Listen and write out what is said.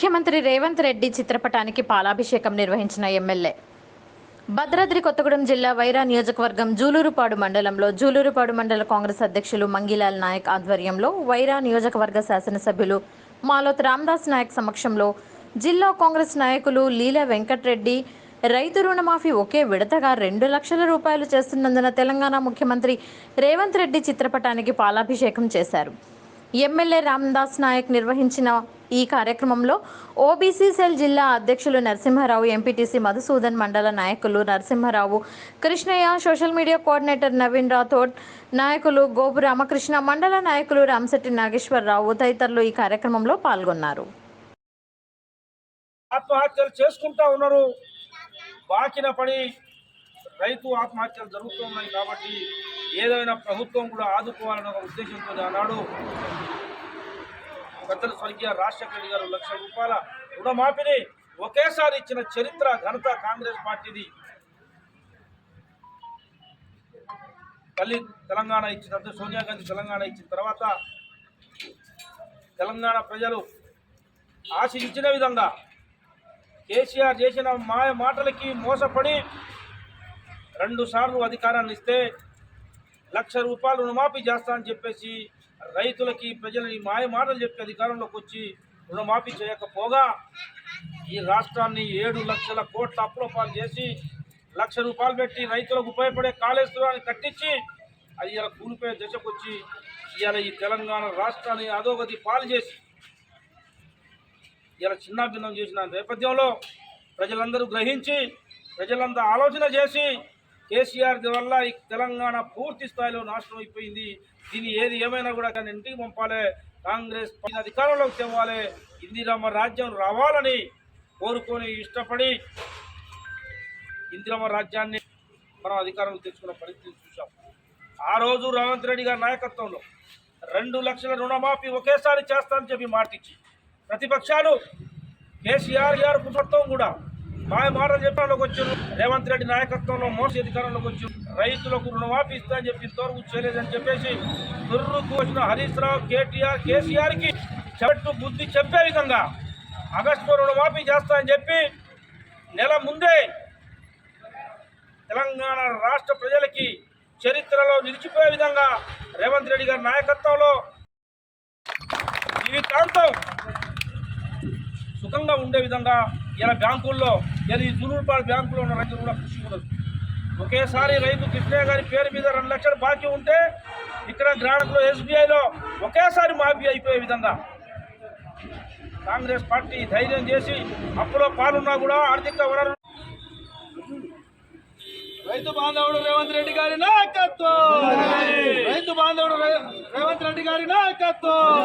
ముఖ్యమంత్రి రేవంత్ రెడ్డి చిత్రపటానికి పాలాభిషేకం నిర్వహించిన ఎమ్మెల్యే. భద్రాద్రి కొత్తగూడెం జిల్లా వైరా నియోజకవర్గం జూలూరుపాడు మండలంలో జూలూరుపాడు మండల కాంగ్రెస్ అధ్యక్షులు మంగిలాల్ నాయక్ ఆధ్వర్యంలో వైరా నియోజకవర్గ శాసనసభ్యులు మాలోత్ రామ్దాస్ నాయక్ సమక్షంలో జిల్లా కాంగ్రెస్ నాయకులు లీలా వెంకట్రెడ్డి రైతు రుణమాఫీ ఒకే విడతగా రెండు లక్షల రూపాయలు చేస్తున్నందున తెలంగాణ ముఖ్యమంత్రి రేవంత్ రెడ్డి చిత్రపటానికి పాలాభిషేకం చేశారు. ఎమ్మెల్యే రామ్దాస్ నాయక్ నిర్వహించిన ఈ కార్యక్రమంలో ఓబీసీ సెల్ జిల్లా అధ్యక్షులు నరసింహారావు ఎంపీటీసీ మధుసూదన్ మండల నాయకులు Narasimha Rao Krishnaiah social media coordinator Naveen Rathod నాయకులు గోపు రామకృష్ణ మండల నాయకులు రామశెట్టి నాగేశ్వరరావు తదితరులు ఈ కార్యక్రమంలో పాల్గొన్నారు. ఆత్మహత్యలు చేసుకుంటా ఉన్నారు. బాకిన పడి రైతు ఆత్మహత్యలు జరుగుతున్నాయి కాబట్టి ఏదైనా ప్రభుత్వం కూడా ఆదుకోవాలనే ఒక ఉద్దేశంతో ఆనాడు పెద్దల స్వర్గీయ రాజశేఖర గారు లక్ష రూపాయల రుణమాఫీని ఒకేసారి ఇచ్చిన చరిత్ర ఘనత కాంగ్రెస్ పార్టీది. తల్లి తెలంగాణ ఇచ్చిన తర్వాత సోనియా గాంధీ తెలంగాణ ఇచ్చిన తర్వాత తెలంగాణ ప్రజలు ఆశించిన విధంగా కేసీఆర్ చేసిన మాయ మాటలకి మోసపడి రెండు సార్లు అధికారాన్ని ఇస్తే లక్ష రూపాయలు రుణమాఫీ చేస్తా అని చెప్పేసి రైతులకి ప్రజలని మాయ మాటలు చెప్పి అధికారంలోకి వచ్చి రుణమాఫీ చేయకపోగా ఈ రాష్ట్రాన్ని ఏడు లక్షల కోట్ల అప్పులపాలు చేసి లక్ష రూపాయలు పెట్టి రైతులకు ఉపయోగపడే కాళేశ్వరాన్ని కట్టించి అది ఇలా కూలిపోయే దశకు వచ్చి ఇవాళ ఈ తెలంగాణ రాష్ట్రాన్ని అధోగతి పాలు చేసి ఇలా చిన్నాభిన్నం చేసిన నేపథ్యంలో ప్రజలందరూ గ్రహించి ప్రజలంతా ఆలోచన చేసి కేసీఆర్ వల్ల ఈ తెలంగాణ పూర్తి స్థాయిలో నాశనం అయిపోయింది. దీన్ని ఏది ఏమైనా కూడా కానీ ఇంటికి పంపాలి. కాంగ్రెస్ అధికారంలోకి తేవాలి. ఇందిరమ్మ రాజ్యం రావాలని కోరుకొని ఇష్టపడి ఇందిరమ్మ రాజ్యాన్ని మనం అధికారంలో తెచ్చుకున్న పరిస్థితి చూసాం ఆ రోజు రేవంత్ రెడ్డి గారి నాయకత్వంలో రెండు లక్షల రుణమాఫీ ఒకేసారి చేస్తామని చెప్పి మాటిచ్చి ప్రతిపక్షాలు కేసీఆర్ గారు ప్రభుత్వం కూడా మాయ మాటలు చెప్పడంలోకి వచ్చారు. రేవంత్ రెడ్డి నాయకత్వంలో మోస అధికారంలోకి వచ్చారు. రైతులకు రుణమాఫీ ఇస్తానని చెప్పి ఇంతవరకు చేయలేదని చెప్పేసి తుర్రుకు వచ్చిన హరీష్ రావు కేటీఆర్ కేసీఆర్కి చెట్టు బుద్ధి చెప్పే విధంగా ఆగస్టు రుణమాఫీ చేస్తాయని చెప్పి నెల ముందే తెలంగాణ రాష్ట్ర ప్రజలకి చరిత్రలో నిలిచిపోయే విధంగా రేవంత్ రెడ్డి గారి నాయకత్వంలో జీవితాంతం సుఖంగా ఉండే విధంగా ఇలా బ్యాంకుల్లో ఇలా ఈ జూలూరుపాడు బ్యాంకులో ఉన్న రైతులు కూడా కృషి ఉండదు. ఒకేసారి రైతు కృష్ణయ్య గారి పేరు మీద రెండు లక్షలు బాకీ ఉంటే ఇక్కడ గ్రామంలో ఎస్బీఐలో ఒకేసారి మాఫీ అయిపోయే విధంగా కాంగ్రెస్ పార్టీ ధైర్యం చేసి అప్పులో పాలున్నా కూడా ఆర్థిక వనరు రైతు బాంధవుడు రేవంత్ రెడ్డి గారి నాయకత్వం! రైతు బాంధవుడు రేవంత్ రెడ్డి గారి నాయకత్వం!